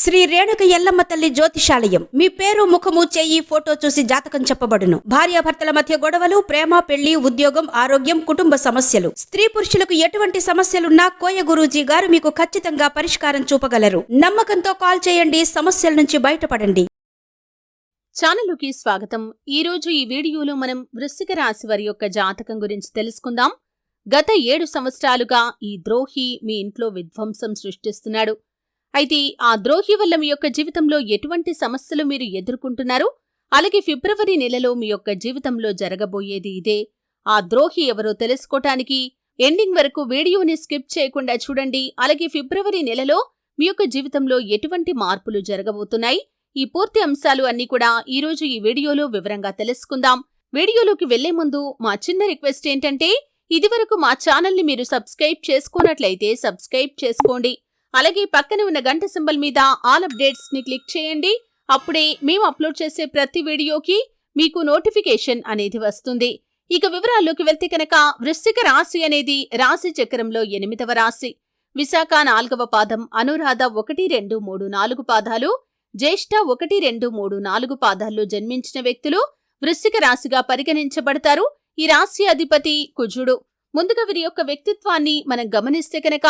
శ్రీ రేణుక ఎల్లమ్మ తల్లి జ్యోతిషాలయం. మీ పేరు ముఖము చెయ్యి ఫోటో చూసి జాతకం చెప్పబడును. భార్యాభర్తల మధ్య గొడవలు ప్రేమ పెళ్ళి ఉద్యోగం ఆరోగ్యం కుటుంబ సమస్యలు. స్త్రీ పురుషులకు ఎటువంటి సమస్యలున్నా కోయ గురూజీ గారు మీకు ఖచ్చితంగా పరిష్కారం చూపగలరు. నమ్మకంతో కాల్ చేయండి సమస్యల నుంచి బయటపడండి. ఛానలుకి స్వాగతం. ఈ రోజు ఈ వీడియోలో మనం వృశ్చిక రాశి వారి యొక్క జాతకం గురించి తెలుసుకుందాం. గత ఏడు సంవత్సరాలుగా ఈ ద్రోహి మీ ఇంట్లో విధ్వంసం సృష్టిస్తున్నాడు. అయితే ఆ ద్రోహి వల్ల మీ యొక్క జీవితంలో ఎటువంటి సమస్యలు మీరు ఎదుర్కొంటున్నారు అలాగే ఫిబ్రవరి నెలలో మీ యొక్క జీవితంలో జరగబోయేది ఇదే. ఆ ద్రోహి ఎవరో తెలుసుకోటానికి ఎండింగ్ వరకు వీడియోని స్కిప్ చేయకుండా చూడండి. అలాగే ఫిబ్రవరి నెలలో మీ యొక్క జీవితంలో ఎటువంటి మార్పులు జరగబోతున్నాయి? ఈ పూర్తి అంశాలు అన్ని కూడా ఈ రోజు ఈ వీడియోలో వివరంగా తెలుసుకుందాం. వీడియోలోకి వెళ్ళే ముందు మా చిన్న రిక్వెస్ట్ ఏంటంటే ఇదివరకు మా ఛానల్ని మీరు సబ్స్క్రైబ్ చేసుకున్నట్లయితే సబ్స్క్రైబ్ చేసుకోండి. అలాగే పక్కన ఉన్న గంట సింబల్ మీద ఆల్ అప్డేట్స్ని క్లిక్ చేయండి. అప్పుడే మేము అప్లోడ్ చేసే ప్రతి వీడియోకి మీకు నోటిఫికేషన్ అనేది వస్తుంది. ఇక వివరాల్లోకి వెళ్తే కనుక వృశ్చిక రాశి అనేది రాశి చక్రంలో ఎనిమిదవ రాశి. విశాఖ నాలుగవ పాదం అనురాధ ఒకటి రెండు మూడు నాలుగు పాదాలు జ్యేష్ఠ ఒకటి రెండు మూడు నాలుగు పాదాల్లో జన్మించిన వ్యక్తులు వృశ్చిక రాశిగా పరిగణించబడతారు. ఈ రాశి అధిపతి కుజుడు. ముందుగా వీరి యొక్క వ్యక్తిత్వాన్ని మనం గమనిస్తే కనుక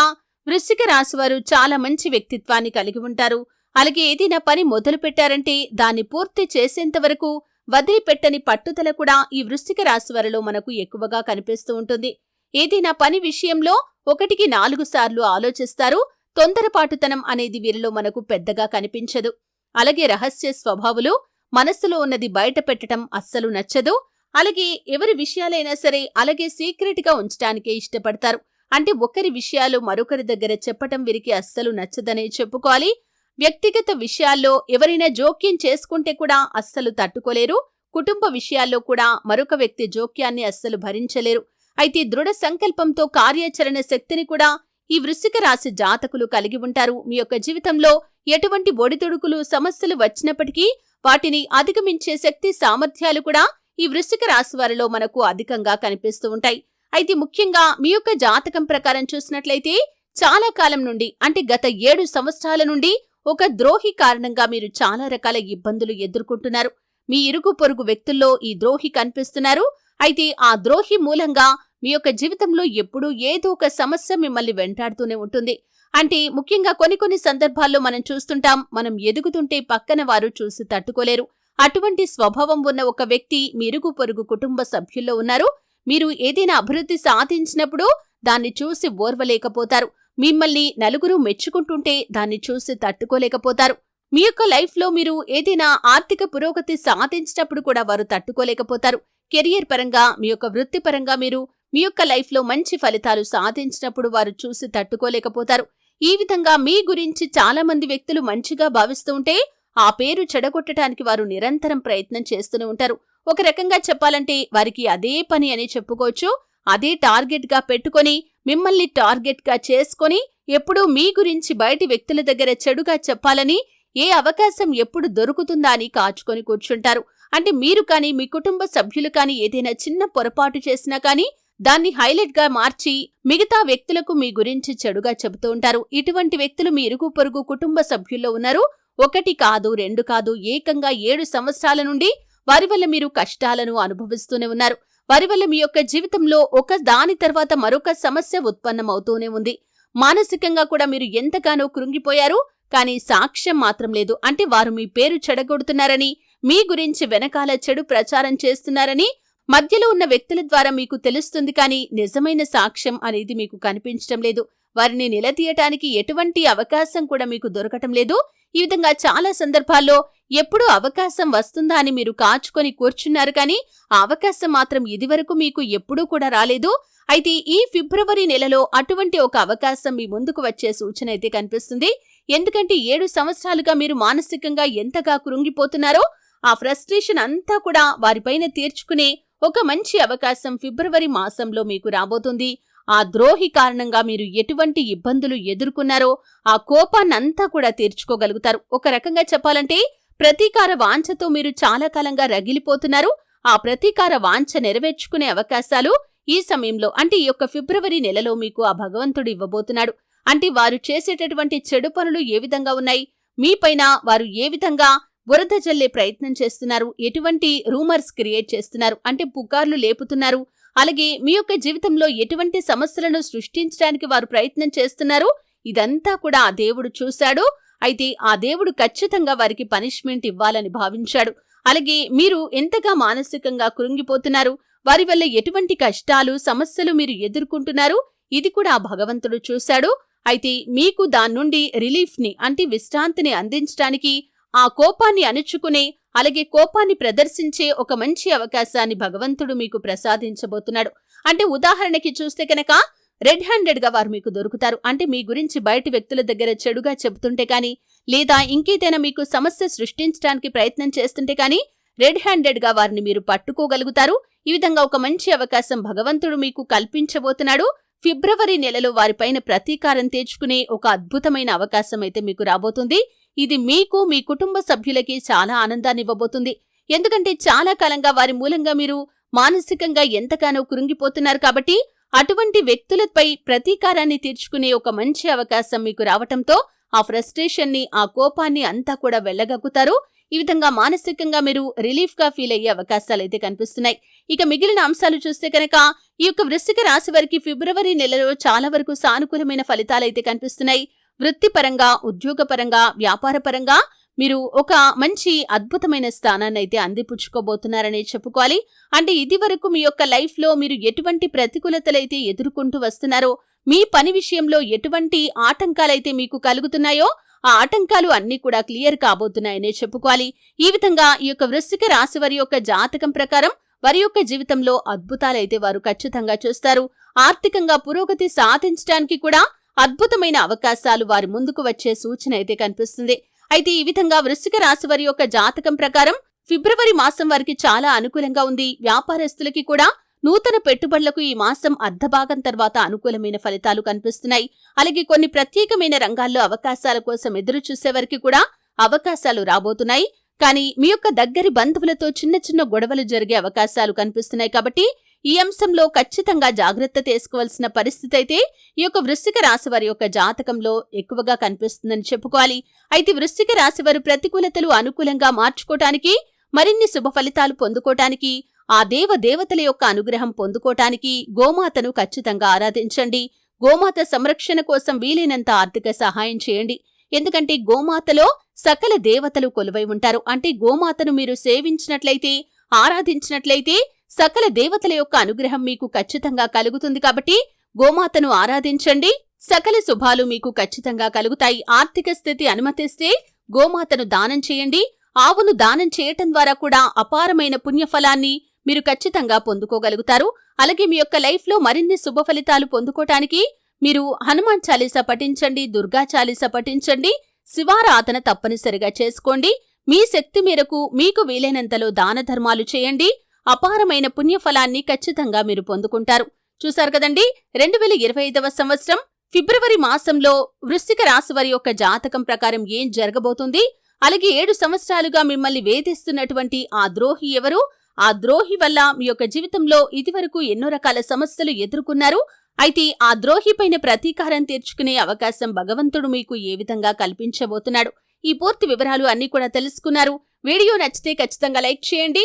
వృశ్చిక రాశివారు చాలా మంచి వ్యక్తిత్వాన్ని కలిగి ఉంటారు. అలాగే ఏదైనా పని మొదలు పెట్టారంటే దాన్ని పూర్తి చేసేంత వరకు వదిలిపెట్టని పట్టుదల కూడా ఈ వృశ్చిక రాశివారిలో మనకు ఎక్కువగా కనిపిస్తూ ఉంటుంది. ఏదైనా పని విషయంలో ఒకటికి నాలుగు సార్లు ఆలోచిస్తారు. తొందరపాటుతనం అనేది వీరిలో మనకు పెద్దగా కనిపించదు. అలాగే రహస్య స్వభావులు మనస్సులో ఉన్నది బయట పెట్టడం అస్సలు నచ్చదు. అలాగే ఎవరి విషయాలైనా సరే అలాగే సీక్రెట్గా ఉంచడానికే ఇష్టపడతారు. అంటే ఒకరి విషయాలు మరొకరి దగ్గర చెప్పటం వీరికి అస్సలు నచ్చదనే చెప్పుకోవాలి. వ్యక్తిగత విషయాల్లో ఎవరైనా జోక్యం చేసుకుంటే కూడా అస్సలు తట్టుకోలేరు. కుటుంబ విషయాల్లో కూడా మరొక వ్యక్తి జోక్యాన్ని అస్సలు భరించలేరు. అయితే దృఢ సంకల్పంతో కార్యాచరణ శక్తిని కూడా ఈ వృశ్చిక రాశి జాతకులు కలిగి ఉంటారు. మీ యొక్క జీవితంలో ఎటువంటి ఒడిదుడుకులు సమస్యలు వచ్చినప్పటికీ వాటిని అధిగమించే శక్తి సామర్థ్యాలు కూడా ఈ వృశ్చిక రాశి వారిలో మనకు అధికంగా కనిపిస్తూ ఉంటాయి. అయితే ముఖ్యంగా మీ యొక్క జాతకం ప్రకారం చూసినట్లయితే చాలా కాలం నుండి అంటే గత ఏడు సంవత్సరాల నుండి ఒక ద్రోహి కారణంగా మీరు చాలా రకాల ఇబ్బందులు ఎదుర్కొంటున్నారు. మీ ఇరుగు పొరుగు వ్యక్తుల్లో ఈ ద్రోహి కనిపిస్తున్నారు. అయితే ఆ ద్రోహి మూలంగా మీ యొక్క జీవితంలో ఎప్పుడూ ఏదో ఒక సమస్య మిమ్మల్ని వెంటాడుతూనే ఉంటుంది. అంటే ముఖ్యంగా కొన్ని కొన్ని సందర్భాల్లో మనం చూస్తుంటాం మనం ఎదుగుతుంటే పక్కన వారు చూసి తట్టుకోలేరు. అటువంటి స్వభావం ఉన్న ఒక వ్యక్తి మీ ఇరుగు పొరుగు కుటుంబ సభ్యుల్లో ఉన్నారు. మీరు ఏదైనా అభివృద్ధి సాధించినప్పుడు దాన్ని చూసి ఓర్వలేకపోతారు. మిమ్మల్ని నలుగురు మెచ్చుకుంటుంటే దాన్ని చూసి తట్టుకోలేకపోతారు. మీ యొక్క లైఫ్లో మీరు ఏదైనా ఆర్థిక పురోగతి సాధించినప్పుడు కూడా వారు తట్టుకోలేకపోతారు. కెరియర్ పరంగా మీ యొక్క వృత్తిపరంగా మీరు మీ యొక్క లైఫ్లో మంచి ఫలితాలు సాధించినప్పుడు వారు చూసి తట్టుకోలేకపోతారు. ఈ విధంగా మీ గురించి చాలా మంది వ్యక్తులు మంచిగా భావిస్తూ ఉంటే ఆ పేరు చెడగొట్టడానికి వారు నిరంతరం ప్రయత్నం చేస్తూనే ఉంటారు. ఒక రకంగా చెప్పాలంటే వారికి అదే పని అని చెప్పుకోవచ్చు. అదే టార్గెట్గా పెట్టుకొని మిమ్మల్ని టార్గెట్గా చేసుకొని ఎప్పుడూ మీ గురించి బయటి వ్యక్తుల దగ్గర చెడుగా చెప్పాలని ఏ అవకాశం ఎప్పుడు దొరుకుతుందా అని కాచుకొని కూర్చుంటారు. అంటే మీరు కానీ మీ కుటుంబ సభ్యులు కానీ ఏదైనా చిన్న పొరపాటు చేసినా కానీ దాన్ని హైలైట్గా మార్చి మిగతా వ్యక్తులకు మీ గురించి చెడుగా చెబుతూ ఉంటారు. ఇటువంటి వ్యక్తులు మీ ఇరుగు పొరుగు కుటుంబ సభ్యుల్లో ఉన్నారు. ఒకటి కాదు రెండు కాదు ఏకంగా ఏడు సంవత్సరాల నుండి వారి వల్ల మీరు కష్టాలను అనుభవిస్తూనే ఉన్నారు. వారి వల్ల మీ యొక్క జీవితంలో ఒక దాని తర్వాత మరొక సమస్య ఉత్పన్నమవుతూనే ఉంది. మానసికంగా కూడా మీరు ఎంతగానో కృంగిపోయారు కానీ సాక్ష్యం మాత్రం లేదు. అంటే వారు మీ పేరు చెడగొడుతున్నారని మీ గురించి వెనకాల చెడు ప్రచారం చేస్తున్నారని మధ్యలో ఉన్న వ్యక్తుల ద్వారా మీకు తెలుస్తుంది కానీ నిజమైన సాక్ష్యం అనేది మీకు కనిపించటం లేదు. వారిని నిలదీయటానికి ఎటువంటి అవకాశం కూడా మీకు దొరకటం లేదు. ఈ విధంగా చాలా సందర్భాల్లో ఎప్పుడూ అవకాశం వస్తుందా అని మీరు కాచుకొని కూర్చున్నారు కానీ ఆ అవకాశం మాత్రం ఇదివరకు మీకు ఎప్పుడూ కూడా రాలేదు. అయితే ఈ ఫిబ్రవరి నెలలో అటువంటి ఒక అవకాశం మీ ముందుకు వచ్చే సూచన అయితే కనిపిస్తుంది. ఎందుకంటే ఏడు సంవత్సరాలుగా మీరు మానసికంగా ఎంతగా కృంగిపోతున్నారో ఆ ఫ్రస్ట్రేషన్ అంతా కూడా వారిపైన తీర్చుకునే ఒక మంచి అవకాశం ఫిబ్రవరి మాసంలో మీకు రాబోతుంది. ఆ ద్రోహి కారణంగా మీరు ఎటువంటి ఇబ్బందులు ఎదుర్కొన్నారో ఆ కోపాన్నంతా కూడా తీర్చుకోగలుగుతారు. ఒక రకంగా చెప్పాలంటే ప్రతీకార వాంఛతో మీరు చాలా కాలంగా రగిలిపోతున్నారు. ఆ ప్రతీకార వాంఛ నెరవేర్చుకునే అవకాశాలు ఈ సమయంలో అంటే ఈ యొక్క ఫిబ్రవరి నెలలో మీకు ఆ భగవంతుడు ఇవ్వబోతున్నాడు. అంటే వారు చేసేటటువంటి చెడు పనులు ఏ విధంగా ఉన్నాయి? మీపైన వారు ఏ విధంగా బురద జల్లే ప్రయత్నం చేస్తున్నారు? ఎటువంటి రూమర్స్ క్రియేట్ చేస్తున్నారు? అంటే పుకార్లు లేపుతున్నారు? అలాగే మీ యొక్క జీవితంలో ఎటువంటి సమస్యలను సృష్టించడానికి వారు ప్రయత్నం చేస్తున్నారు ఇదంతా కూడా ఆ దేవుడు చూశాడు. అయితే ఆ దేవుడు ఖచ్చితంగా వారికి పనిష్మెంట్ ఇవ్వాలని భావించాడు. అలాగే మీరు ఎంతగా మానసికంగా కృంగిపోతున్నారు? వారి వల్ల ఎటువంటి కష్టాలు సమస్యలు మీరు ఎదుర్కొంటున్నారు? ఇది కూడా ఆ భగవంతుడు చూశాడు. అయితే మీకు దాని నుండి రిలీఫ్ని అంటే విశ్రాంతిని అందించడానికి ఆ కోపాన్ని అణుచుకునే అలాగే కోపాన్ని ప్రదర్శించే ఒక మంచి అవకాశాన్ని భగవంతుడు మీకు ప్రసాదించబోతున్నాడు. అంటే ఉదాహరణకి చూస్తే కనుక రెడ్ హ్యాండెడ్గా వారు మీకు దొరుకుతారు. అంటే మీ గురించి బయటి వ్యక్తుల దగ్గర చెడుగా చెబుతుంటే కానీ లేదా ఇంకేదైనా మీకు సమస్య సృష్టించడానికి ప్రయత్నం చేస్తుంటే కానీ రెడ్ హ్యాండెడ్గా వారిని మీరు పట్టుకోగలుగుతారు. ఈ విధంగా ఒక మంచి అవకాశం భగవంతుడు మీకు కల్పించబోతున్నాడు. ఫిబ్రవరి నెలలో వారిపైన ప్రతీకారం తీర్చుకునే ఒక అద్భుతమైన అవకాశం అయితే మీకు రాబోతుంది. ఇది మీకు మీ కుటుంబ సభ్యులకి చాలా ఆనందాన్ని ఇవ్వబోతుంది ఎందుకంటే చాలా కాలంగా వారి మూలంగా మీరు మానసికంగా ఎంతగానో కృంగిపోతున్నారు కాబట్టి అటువంటి వ్యక్తులపై ప్రతీకారాన్ని తీర్చుకునే ఒక మంచి అవకాశం మీకు రావటంతో ఆ ఫ్రస్ట్రేషన్ని ఆ కోపాన్ని అంతా కూడా వెళ్ళగక్కుతారు. ఈ విధంగా మానసికంగా మీరు రిలీఫ్గా ఫీల్ అయ్యే అవకాశాలు అయితే కనిపిస్తున్నాయి. ఇక మిగిలిన అంశాలు చూస్తే కనుక ఈ యొక్క వృశ్చిక రాశి వారికి ఫిబ్రవరి నెలలో చాలా వరకు సానుకూలమైన ఫలితాలైతే కనిపిస్తున్నాయి. వృత్తిపరంగా ఉద్యోగపరంగా వ్యాపారపరంగా మీరు ఒక మంచి అద్భుతమైన స్థానాన్ని అయితే అందిపుచ్చుకోబోతున్నారనే చెప్పుకోవాలి. అంటే ఇది వరకు మీ యొక్క లైఫ్లో మీరు ఎటువంటి ప్రతికూలతలైతే ఎదుర్కొంటూ వస్తున్నారో మీ పని విషయంలో ఎటువంటి ఆటంకాలైతే మీకు కలుగుతున్నాయో ఆ ఆటంకాలు అన్ని కూడా క్లియర్ కాబోతున్నాయనే చెప్పుకోవాలి. ఈ విధంగా ఈ యొక్క వృశ్చిక రాశి వారి యొక్క జాతకం ప్రకారం వారి యొక్క జీవితంలో అద్భుతాలైతే వారు ఖచ్చితంగా చూస్తారు. ఆర్థికంగా పురోగతి సాధించడానికి కూడా అద్భుతమైన అవకాశాలు వారి ముందుకు వచ్చే సూచన అయితే కనిపిస్తుంది. అయితే ఈ విధంగా వృశ్చిక రాశి వారి యొక్క జాతకం ప్రకారం ఫిబ్రవరి మాసం వారికి చాలా అనుకూలంగా ఉంది. వ్యాపారస్తులకి కూడా నూతన పెట్టుబడులకు ఈ మాసం అర్ధభాగం తర్వాత అనుకూలమైన ఫలితాలు కనిపిస్తున్నాయి. అలాగే కొన్ని ప్రత్యేకమైన రంగాల్లో అవకాశాల కోసం ఎదురు చూసేవారికి కూడా అవకాశాలు రాబోతున్నాయి. కానీ మీ యొక్క దగ్గరి బంధువులతో చిన్న చిన్న గొడవలు జరిగే అవకాశాలు కనిపిస్తున్నాయి కాబట్టి ఈ అంశంలో ఖచ్చితంగా జాగ్రత్త తీసుకోవాల్సిన పరిస్థితి అయితే ఈ యొక్క వృశ్చిక రాశి వారి యొక్క జాతకంలో ఎక్కువగా కనిపిస్తుందని చెప్పుకోవాలి. అయితే వృశ్చిక రాశి వారు ప్రతికూలతలు అనుకూలంగా మార్చుకోవటానికి మరిన్ని శుభ ఫలితాలు పొందుకోవటానికి ఆ దేవ దేవతల యొక్క అనుగ్రహం పొందుకోటానికి గోమాతను ఖచ్చితంగా ఆరాధించండి. గోమాత సంరక్షణ కోసం వీలైనంత ఆర్థిక సహాయం చేయండి. ఎందుకంటే గోమాతలో సకల దేవతలు కొలువై ఉంటారు. అంటే గోమాతను మీరు సేవించినట్లయితే ఆరాధించినట్లయితే సకల దేవతల యొక్క అనుగ్రహం మీకు ఖచ్చితంగా కలుగుతుంది కాబట్టి గోమాతను ఆరాధించండి. సకల శుభాలు మీకు ఖచ్చితంగా కలుగుతాయి. ఆర్థిక స్థితి అనుమతిస్తే గోమాతను దానం చేయండి. ఆవును దానం చేయటం ద్వారా కూడా అపారమైన పుణ్యఫలాన్ని మీరు ఖచ్చితంగా పొందుకోగలుగుతారు. అలాగే మీ యొక్క లైఫ్లో మరిన్ని శుభ ఫలితాలు పొందుకోవటానికి మీరు హనుమాన్ చాలీసా పఠించండి దుర్గా చాలీసా పఠించండి శివారాధన తప్పనిసరిగా చేసుకోండి. మీ శక్తి మేరకు మీకు వీలైనంతలో దాన ధర్మాలు చేయండి. అపారమైన పుణ్యఫలాన్ని ఖచ్చితంగా మీరు పొందుకుంటారు. చూశారు కదండి? రెండు వేల ఇరవై ఐదవ సంవత్సరం ఫిబ్రవరి మాసంలో వృశ్చిక రాశి వారి యొక్క జాతకం ప్రకారం ఏం జరగబోతుంది? అలాగే ఏడు సంవత్సరాలుగా మిమ్మల్ని వేధిస్తున్నటువంటి ఆ ద్రోహి ఎవరు? ఆ ద్రోహి వల్ల మీ యొక్క జీవితంలో ఇదివరకు ఎన్నో రకాల సమస్యలు ఎదుర్కొన్నారు. అయితే ఆ ద్రోహి పైన ప్రతీకారం తీర్చుకునే అవకాశం భగవంతుడు మీకు ఏ విధంగా కల్పించబోతున్నాడు? ఈ పూర్తి వివరాలు అన్ని కూడా తెలుసుకున్నారు. వీడియో నచ్చితే ఖచ్చితంగా లైక్ చేయండి.